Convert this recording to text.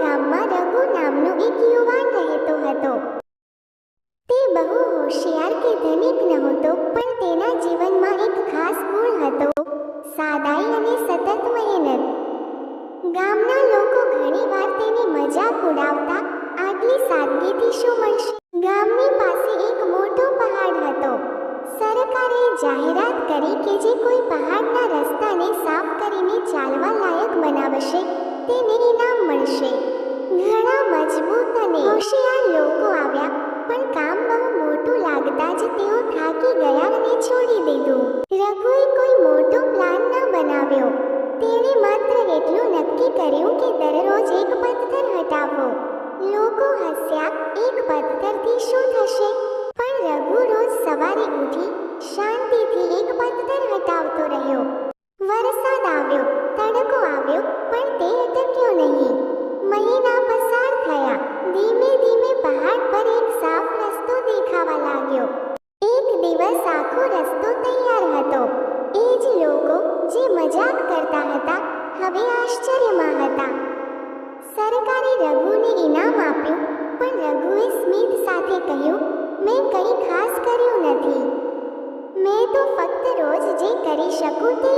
ગામમાં રઘુ નામનો એક યુવાન રહેતો હતો. તે બહુ હોશિયાર કે ધનિક નહોતો, પણ તેના જીવનમાં એક ખાસ ગુણ હતો, સાદાઈ અને સતત મહેનત ગામના લોકો ઘણીવાર તેની મજાક ઉડાવતા આટલી સાદગીથી શું મળશે? ગામની પાસે એક મોટો પહાડ હતો. સરકારે જાહેરાત કરી કે જે કોઈ પહાડના રસ્તાને સાફ કરીને છોડી દીધું. રઘુએ કોઈ મોટો પ્લાન ન બનાવ્યો. તેણે માત્ર એટલું નક્કી કર્યું કે દરરોજ એક પથ્થર હટાવવો. લોકો હસ્યા, એક પથ્થરથી શું થશે? પણ રઘુ રોજ સવારે ઉઠી, શાંતિથી એક પથ્થર હટાવતો જે મજાક કરતા હતા, હવે આશ્ચર્યમાં હતા. સરકારે રઘુને ઇનામ આપ્યું, પણ રઘુએ સ્મિત સાથે કહ્યું, મેં કંઈ ખાસ કર્યું નથી. મેં તો ફક્ત રોજ જે કરી શકું તે